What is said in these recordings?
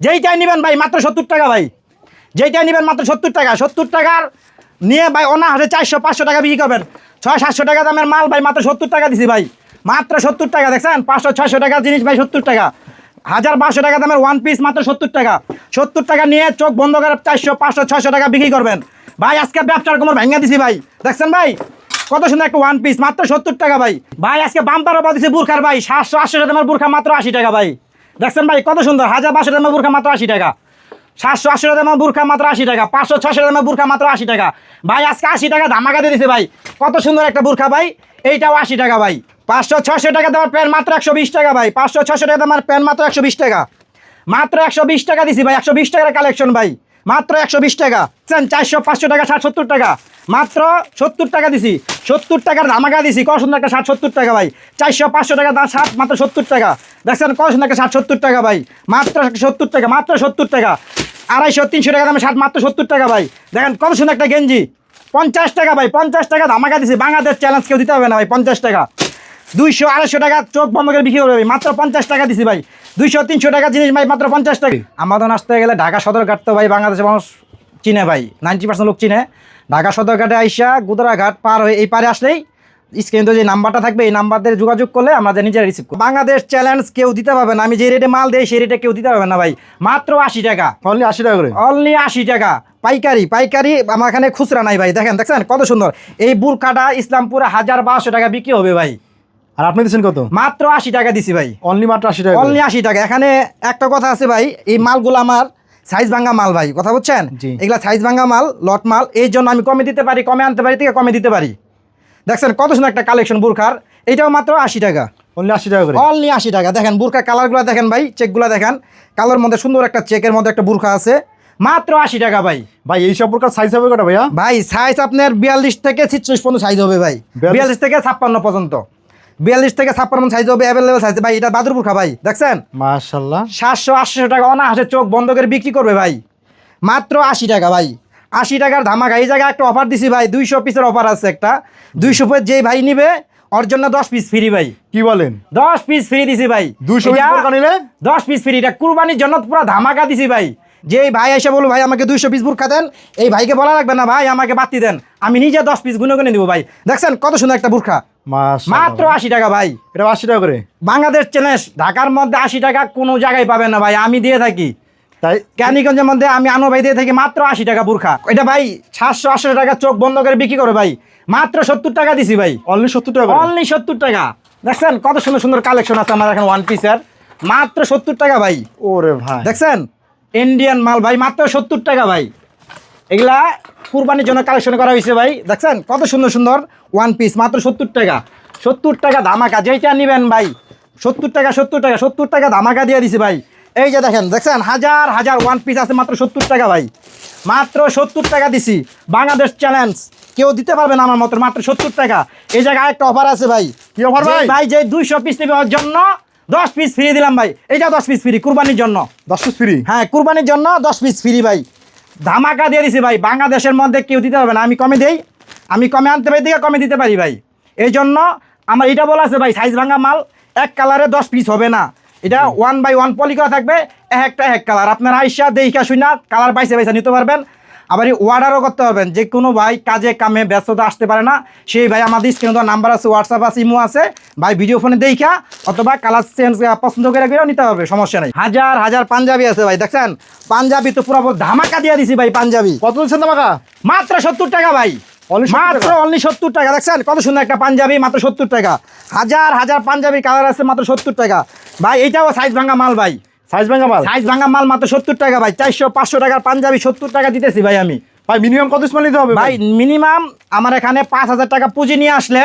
যেইটাই নেবেন ভাই, মাত্র সত্তর টাকা ভাই। যেইটাই নেবেন মাত্র সত্তর টাকা। সত্তর টাকার নিয়ে ভাই অনাহারে চারশো, পাঁচশো টাকা বিক্রি করবেন। ছয়, সাতশো টাকা দামের মাল ভাই, মাত্র সত্তর টাকা দিছি ভাই। মাত্র সত্তর টাকা, দেখছেন? পাঁচশো, ছয়শো টাকার জিনিস ভাই, সত্তর টাকা। হাজার পাঁচশো টাকা দামের ওয়ান পিস মাত্র সত্তর টাকা। সত্তর টাকা নিয়ে চোখ বন্ধ করে চারশো, পাঁচশো, ছয়শো টাকা বিক্রি করবেন। ভাই, আজকে ব্যবসার কোমর ভেঙে দিছি ভাই। দেখছেন ভাই? কত সুন্দর একটা ওয়ান পিস মাত্র সত্তর টাকা ভাই। ভাই, আজকে বাম্পার অফার দিছে বুরখার ভাই। সাতশো, আটশো টাকা দামের বুরখা, মাত্র আশি টাকা ভাই। দেখছেন ভাই, কত সুন্দর। হাজার পাঁচশো দামের বুরখা মাত্র আশি টাকা। সাতশো আশি দামের বুর্খা মাত্র আশি টাকা। পাঁচশো ছশো টাকা বুর্খা মাত্র আশি টাকা। ভাই, আজকে আশি টাকা ধামাকা দিয়ে দিছে ভাই। কত সুন্দর একটা বুর্খা ভাই। এইটাও আশি টাকা ভাই। পাঁচশো ছশো টাকা দামের প্যান্ট মাত্র একশো বিশ টাকা ভাই। পাঁচশো ছশো টাকা দামের প্যান্ট মাত্র একশো বিশ টাকা। মাত্র একশো বিশ টাকা দিছি ভাই। একশো বিশ টাকার কালেকশন ভাই। মাত্র একশো বিশ টাকা। চেন চারশো, পাঁচশো টাকা, ষাট, সত্তর টাকা। মাত্র সত্তর টাকা দিছি। সত্তর টাকার ধামাকা দিছি। কত সুন্দর একটা ষাট, সত্তর টাকা ভাই। চারশো, পাঁচশো টাকা দাম ষাট, মাত্র সত্তর টাকা। দেখছেন কত সুন্দর একটা ষাট, সত্তর টাকা ভাই। মাত্র সত্তর টাকা, মাত্র সত্তর টাকা। আড়াইশো, তিনশো টাকা দামে ষাট, মাত্র সত্তর টাকা ভাই। দেখেন, কত সুন্দর একটা গেঞ্জি। পঞ্চাশ টাকা ভাই, পঞ্চাশ টাকা ধামাকা দিছি। বাংলাদেশ চ্যালেঞ্জ কেউ দিতে হবে না ভাই, পঞ্চাশ টাকা। দুইশো আড়াইশো টাকা চোখ বন্ধ করে বিক্রি করবে। মাত্র পঞ্চাশ টাকা দিছি ভাই। দুইশো তিনশো টাকা জিনিস ভাই মাত্র পঞ্চাশ টাকা। আমাদের আসতে গেলে ঢাকা সদরঘাট তো ভাই বাংলাদেশের মানুষ চিনে ভাই। নাইনটি পার্সেন্ট লোক চিনে। ঢাকা সদরঘাটে আইসা গুদরাঘাট পার হয়ে এই পারে আসলেই স্ক্রিনে যে নাম্বারটা থাকবে এই নাম্বার দিয়ে যোগাযোগ করলে আমাদের নিজেরা রিসিভ করব। বাংলাদেশ চ্যালেঞ্জ কেউ দিতে পারবে না। আমি যে রেটে মাল দেই সেই রেটে কেউ দিতে পারবে না ভাই। মাত্র আশি টাকা। অনলি আশি টাকা করে? অনলি আশি টাকা। পাইকারি পাইকারি আমার এখানে খুচরা নাই ভাই। দেখেন দেখছেন? কত সুন্দর। এই বুরখাটা ইসলামপুরে হাজার বারোশো টাকা বিক্রি হবে ভাই। আর আপনি দিচ্ছেন কত? মাত্র আশি টাকা দিছি ভাই। অনলি মাত্র আশি টাকা অনলি আশি টাকা। এখানে একটা কথা আছে ভাই এই মালগুলো আমার সাইজ ভাঙ্গা মাল ভাই কথা বুঝছেন। এগুলা সাইজ ভাঙ্গা মাল লট মাল এই জন্য আমি কমে দিতে পারি কমে আনতে পারি থেকে কমে দিতে পারি। দেখছেন কত সুন্দর একটা কালেকশন বুরখার এটাও মাত্র আশি টাকা। অনলি আশি টাকা করে। অনলি আশি টাকা। দেখেন বুরখার কালারগুলো দেখেন ভাই চেকগুলো দেখেন। কালার মধ্যে সুন্দর একটা চেকের মধ্যে একটা বুরখা আছে। মাত্র আশি টাকা ভাই। ভাই এই সব প্রকার সাইজ হবে কটা ভাইয়া? ভাই সাইজ আপনার বিয়াল্লিশ থেকে ছিচল্লিশ পর্যন্ত সাইজ হবে ভাই। বিয়াল্লিশ থেকে ছাপ্পান্ন পর্যন্ত। বিয়াল্লিশ থেকে ছাপ্পান্ন সাইজ হবে অ্যাভেলেবেল সাইজ ভাই এটা বাদুর বুরখা ভাই দেখছেন? মাশাল্লাহ। সাতশো আটশো টাকা অনাহাসে চোখ বন্ধ করে বিক্রি করবে ভাই। মাত্র আশি টাকা ভাই। আশি টাকার ধামাকা। এই জায়গায় একটা অফার দিছি ভাই দুইশো পিসের অফার আছে একটা। দুইশো পিস যেই ভাই নিবে ওর জন্য দশ পিস ফ্রি ভাই। কি বলেন? দশ পিস ফ্রি দিছি ভাই। দুইশো নিলে? দশ পিস ফ্রি এটা কুরবানির জন্য পুরো ধামাকা দিছি ভাই। যেই ভাই এসে বলব ভাই আমাকে দুইশো পিস বুরখা দেন। এই ভাইকে বলা লাগবে না ভাই আমাকে বাতি দেন। আমি নিজে দশ পিস গুনে গুনে দিব ভাই। দেখছেন কত সুন্দর একটা বুরখা মাত্র আশি টাকা ভাই। এটা আশি টাকা করে? বাংলাদেশ চ্যালেঞ্জ ঢাকার মধ্যে আশি টাকা কোনো জায়গায় পাবেন না ভাই আমি দিয়ে থাকি। তাই? ক্যানিগঞ্জের মধ্যে আমি আনো ভাই দিয়ে থাকি মাত্র আশি টাকা বুরখা। এটা ভাই সাতশো আটশো টাকা চোখ বন্ধ করে বিক্রি করে ভাই। মাত্র সত্তর টাকা দিছি ভাই। অনলি সত্তর টাকা অনলি সত্তর টাকা। দেখছেন কত সুন্দর সুন্দর কালেকশন আছে আমার এখন ওয়ান পিসের মাত্র সত্তর টাকা ভাই। ওরে ভাই। দেখছেন? ইন্ডিয়ান মাল ভাই মাত্র সত্তর টাকা ভাই। এগুলা কুরবানির জন্য কালেকশন করা হয়েছে ভাই। দেখছেন? কত সুন্দর সুন্দর ওয়ান পিস মাত্র সত্তর টাকা। সত্তর টাকা ধামাকা যেইটা নেবেন ভাই। সত্তর টাকা সত্তর টাকা সত্তর টাকা ধামাকা দিয়ে দিছি ভাই। এই যে দেখেন দেখছেন? হাজার হাজার ওয়ান পিস আছে মাত্র সত্তর টাকা ভাই। মাত্র সত্তর টাকা দিছি। বাংলাদেশ চ্যালেঞ্জ কেউ দিতে পারবে না আমার মতো মাত্র সত্তর টাকা। এই জায়গায় একটা অফার আছে ভাই। কি offer ভাই? ভাই যে দুইশো পিস নেবে ওর জন্য দশ পিস ফ্রি দিলাম ভাই। এইটা দশ পিস ফ্রি কুরবানির জন্য। দশ পিস ফ্রি হ্যাঁ কুরবানির জন্য দশ পিস ফ্রি ভাই। ধামাকা দিয়ে দিছি ভাই বাংলাদেশের মধ্যে কেউ দিতে পারবে না। আমি কমে দেই আমি কমে আনতে পারি দিকে কমে দিতে পারি ভাই। এই জন্য আমার এটা বলা আছে ভাই সাইজ ভাঙা মাল এক কালারে দশ পিস হবে না। এটা ওয়ান বাই ওয়ান পলি করা থাকবে এক একটা এক কালার আপনার আইসা দেখা শুনা কালার পাইছে পাইসা নিতে পারবেন। আবার এই অর্ডারও করতে পারবেন যে কোনো ভাই কাজে কামে ব্যস্ততা আসতে পারে না। সেই ভাই আমাদের স্ক্রিনে দেওয়া নাম্বার আছে হোয়াটসঅ্যাপ আছে ইমো আছে। ভাই ভিডিও ফোনে দেখা অথবা কালার চেঞ্জ পছন্দ করে করে নিতে হবে সমস্যা নেই। হাজার হাজার পাঞ্জাবি আছে ভাই দেখছেন? পাঞ্জাবি তো পুরো ধামাকা দিয়ে দিছি ভাই পাঞ্জাবি। কত দিচ্ছেন আমাকা মাত্র সত্তর টাকা ভাই। Only 70 মাত্র অনলি সত্তর টাকা দেখছেন? কত সুন্দর একটা পাঞ্জাবি মাত্র সত্তর টাকা। হাজার হাজার পাঞ্জাবি কালার আছে মাত্র সত্তর টাকা। ভাই এইটাও সাইজ ভাঙা মাল ভাই। সাইজ ভাঙা মাল? সাইজ ভাঙা মাল মাত্র সত্তর টাকা ভাই। চারশো পাঁচশো টাকার পাঞ্জাবি সত্তর টাকা দিতেছি ভাই আমি। ভাই মিনিমাম কত মাল নিতে হবে ভাই? মিনিমাম আমার এখানে পাঁচ হাজার টাকা পুঁজি নিয়ে আসলে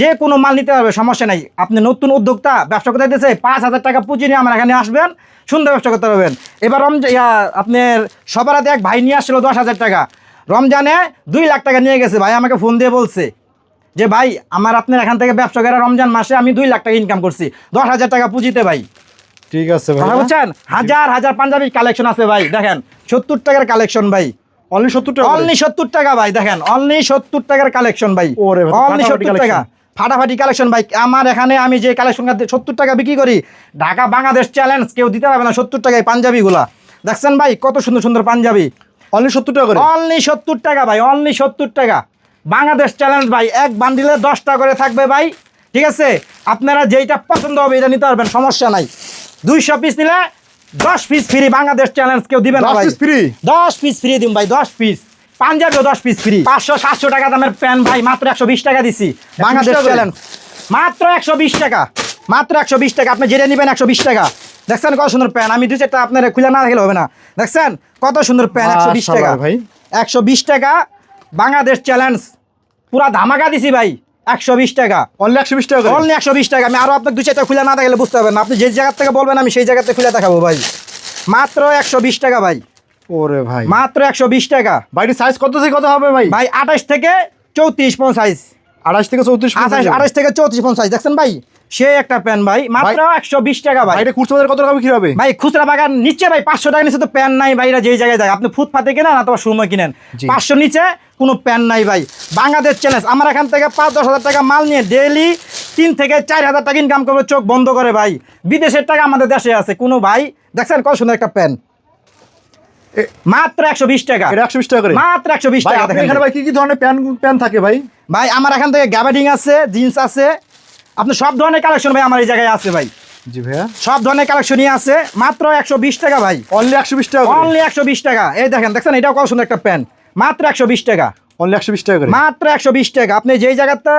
যে কোনো মাল নিতে পারবে সমস্যা নাই। আপনি নতুন উদ্যোক্তা ব্যবসা করতে দিতেছে পাঁচ হাজার টাকা পুঁজি নিয়ে আমার এখানে আসবেন সুন্দর ব্যবসা করতে পারবেন। এবার রমজান আপনার সবার হাতে এক ভাই নিয়ে আসছিল দশ হাজার টাকা। রমজানে দুই লাখ টাকা নিয়ে গেছে ভাই আমাকে ফোন দিয়ে বলছে যে ভাই আমার আপনার এখান থেকে ব্যবসা করে রমজান মাসে আমি দুই লাখ টাকা ইনকাম করছি। দশ হাজার টাকা পুঁজিতে ভাই। ঠিক আছে ভাই কথা বুঝছেন? হাজার হাজার পাঞ্জাবির কালেকশন আছে ভাই দেখেন। সত্তর টাকার কালেকশন ভাই। অনলি সত্তর টাকা অনলি সত্তর টাকা ভাই দেখেন। অনলি সত্তর টাকার কালেকশন ভাই। ওরে ভাই, অনলি সত্তর টাকা। ফাটাফাটি কালেকশন ভাই। আমার এখানে আমি যে কালেকশন সত্তর টাকা বিক্রি করি ঢাকা বাংলাদেশ চ্যালেঞ্জ কেউ দিতে পারবে না সত্তর টাকায় পাঞ্জাবিগুলা। দেখছেন ভাই কত সুন্দর সুন্দর পাঞ্জাবি। অনলি সত্তর টাকা করে? অনলি সত্তর টাকা ভাই অনলি সত্তর টাকা। বাংলাদেশ চ্যালেঞ্জ ভাই এক বান্ডিলে দশটা করে থাকবে ভাই। ঠিক আছে? আপনারা যেইটা পছন্দ হবে এটা নিতে পারবেন সমস্যা নাই। দুইশো পিস নিলে দশ পিস ফ্রি বাংলাদেশ চ্যালেঞ্জ কেউ দিবে না ভাই। free? দশ পিস ফ্রি দিন ভাই দশ পিস পাঞ্জাবিও দশ পিস ফ্রি পাঁচশো সাতশো টাকা দামের প্যান ভাই মাত্র একশো বিশ টাকা দিছি। বাংলাদেশ চ্যালেঞ্জ মাত্র একশো বিশ টাকা। মাত্র একশো বিশ টাকা। আপনি যেটা নেবেন একশো বিশ টাকা। দেখছেন কত সুন্দর প্যান আমি দু চারটা আপনার খুলে না দেখলে হবে না। দেখছেন কত সুন্দর প্যান একশো বিশ টাকা। ভাই। একশো বিশ টাকা বাংলাদেশ চ্যালেঞ্জ পুরা ধামাকা দিছি ভাই। একশো বিশ টাকা। অনলি একশো বিশ টাকা অনলি একশো বিশ টাকা। আমি আরও আপনার দু চারটা খুলে না দেখলে বুঝতে পারবেন। আপনি যে জায়গার থেকে বলবেন আমি সেই জায়গাতে খুলে দেখাবো ভাই। মাত্র একশো বিশ টাকা ভাই। ওরে ভাই। মাত্র একশো বিশ টাকা। বাইরের সাইজ কত থেকে কত হবে ভাই? ভাই আঠাশ থেকে চৌত্রিশ পঞ্চাশ সাইজ আঠাশ থেকে চৌত্রিশ আঠাশ থেকে চৌত্রিশ সাইজ দেখছেন ভাই? সে একটা প্যান ভাই মাত্র একশো বিশ টাকা ভাই। কুর্চি বাজার কত টাকা বিক্রি হবে? ভাই খুচরা বাগান নিচে ভাই পাঁচশো টাকা নিচে তো প্যান নাই ভাইরা যেই জায়গায় যায়। আপনি ফুটপাতে কিনেন অথবা সময় কিনেন। পাঁচশো নিচে কোনো প্যান নাই ভাই। বাংলাদেশ চ্যালেঞ্জ আমার এখান থেকে পাঁচ দশ হাজার টাকা মাল নিয়ে ডেইলি তিন থেকে চার হাজার টাকা ইনকাম করবে চোখ বন্ধ করে ভাই। বিদেশের টাকা আমাদের দেশে আছে। কোনো ভাই দেখছেন কত সুন্দর একটা প্যান। মাত্র একশো বিশ টাকা। এটা একশো বিশ টাকা করে? মাত্র একশো বিশ টাকা ভাই। কি কি ধরনের প্যান প্যান থাকে ভাই? ভাই আমার এখান থেকে গ্যাবাডিং আছে জিন্স আছে আপনি সব ধরনের কালেকশন ভাই আমার এই জায়গায় আছে ভাই জি ভাইয়া সব ধরনের কালেকশনই আছে মাত্র একশো বিশ টাকা ভাই অনলি একশো বিশ টাকা অনলি একশো বিশ টাকা এই দেখেন দেখছেন এটাও কত সুন্দর একটা প্যান্ট মাত্র একশো বিশ টাকা অনলি একশো বিশ টাকা করে মাত্র একশো বিশ টাকা আপনি যেই জায়গাটা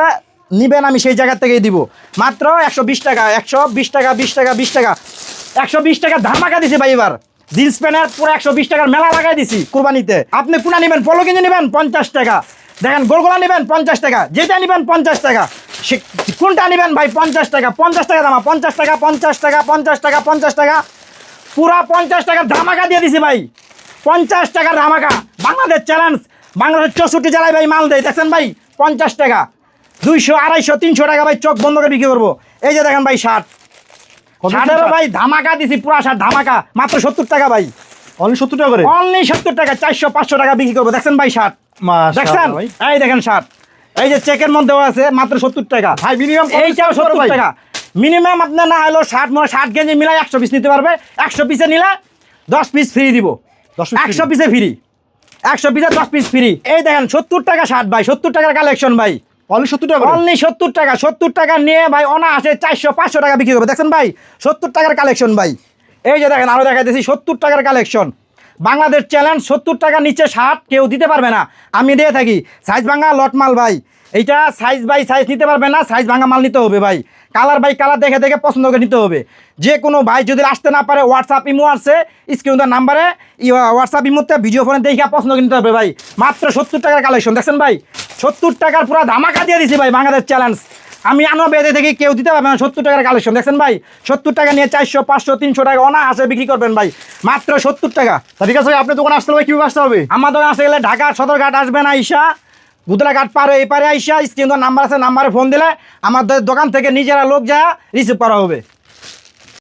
নিবেন আমি সেই জায়গা থেকেই দিব মাত্র একশো বিশ টাকা একশো বিশ টাকা বিশ টাকা বিশ টাকা একশো বিশ টাকা ধামাকা দিছি ভাই এবার জিন্স প্যান্টের পুরো একশো বিশ টাকার মেলা লাগাই দিছি কুরবানিতে আপনি কোনা নেবেন পলো কিনে নেবেন পঞ্চাশ টাকা দেখেন গোলগোলা নেবেন পঞ্চাশ টাকা যেটা নেবেন পঞ্চাশ টাকা কোনটা নেবেন ভাই? পঞ্চাশ টাকা। পঞ্চাশ টাকা দামা পঞ্চাশ টাকা পঞ্চাশ টাকা পঞ্চাশ টাকা পঞ্চাশ টাকা। পুরা পঞ্চাশ টাকার ধামাকা দিয়ে দিছি ভাই। পঞ্চাশ টাকার ধামাকা। বাংলাদেশ চ্যালেঞ্জ বাংলাদেশ চৌষট্টি জেলায় ভাই মাল দেয়। দেখছেন ভাই? পঞ্চাশ টাকা। দুইশো আড়াইশো তিনশো টাকা ভাই চোখ বন্ধ করে বিক্রি করব। এই যে দেখেন ভাই শার্ট কত শার্টেরও ভাই ধামাকা দিছি পুরা শার্ট ধামাকা। মাত্র সত্তর টাকা ভাই। অনলি সত্তর টাকা করে? অনলি সত্তর টাকা চারশো পাঁচশো টাকা বিক্রি করব। দেখছেন ভাই শার্ট দেখছেন? এই দেখেন শার্ট এই যে চেকের মধ্যে আছে মাত্র সত্তর টাকা। ভাই মিনিমাম এইটাও সত্তর টাকা। মিনিমাম আপনার না হলো ষাট মানে ষাট গেঞ্জি মিলাই একশো পিস নিতে পারবে। একশো পিসে নিলে দশ পিস ফ্রি দিব। 10 piece free? একশো পিসে ফ্রি একশো পিসে দশ পিস ফ্রি এই দেখেন সত্তর টাকা ষাট ভাই সত্তর টাকার কালেকশন ভাই। অনলি সত্তর টাকা অনলি সত্তর টাকা সত্তর টাকা নিয়ে ভাই অনায়াসে চারশো পাঁচশো টাকা বিক্রি করবে। দেখছেন ভাই? সত্তর টাকার কালেকশন ভাই। এই যে দেখেন আরও দেখা দিয়েছি সত্তর টাকার কালেকশন বাংলাদেশ চ্যালেঞ্জ সত্তর টাকার নিচে শার্ট কেউ দিতে পারবে না। আমি দিয়ে থাকি। সাইজ ভাঙা লট মাল ভাই। এইটা সাইজ বাই সাইজ নিতে পারবে না সাইজ ভাঙা মাল নিতে হবে ভাই। কালার বাই কালার দেখে দেখে পছন্দ করে নিতে হবে। যে কোনো ভাই যদি আসতে না পারে হোয়াটসঅ্যাপ ইমো আছে স্ক্রিন নাম্বারে হোয়াটসঅ্যাপ ইমোতে ভিডিও ফোনে দেখে পছন্দ করে নিতে হবে ভাই। মাত্র সত্তর টাকার কালেকশন দেখছেন ভাই? সত্তর টাকার পুরো ধামাকা দিয়ে দিছি ভাই বাংলাদেশ চ্যালেঞ্জ আমি আনো বেঁধে থেকে কেউ দিতে পারবে না, সত্তর টাকার কালেকশন দেখছেন ভাই? সত্তর টাকা নিয়ে চারশো, পাঁচশো, তিনশো টাকা অনায়াসে বিক্রি করবেন ভাই। মাত্র সত্তর টাকা। ঠিক আছে আপনি আপনার দোকানে আসতে হবে, কীভাবে আসতে হবে? আমার দোকান আসতে গেলে ঢাকা সদরঘাট আসবেন আইসা গুদরাঘাট পারে এই পারে আইসা স্ক্রিন নাম্বার আছে নাম্বারে ফোন দিলে আমাদের দোকান থেকে নিজেরা লোক যা রিসিভ করা হবে।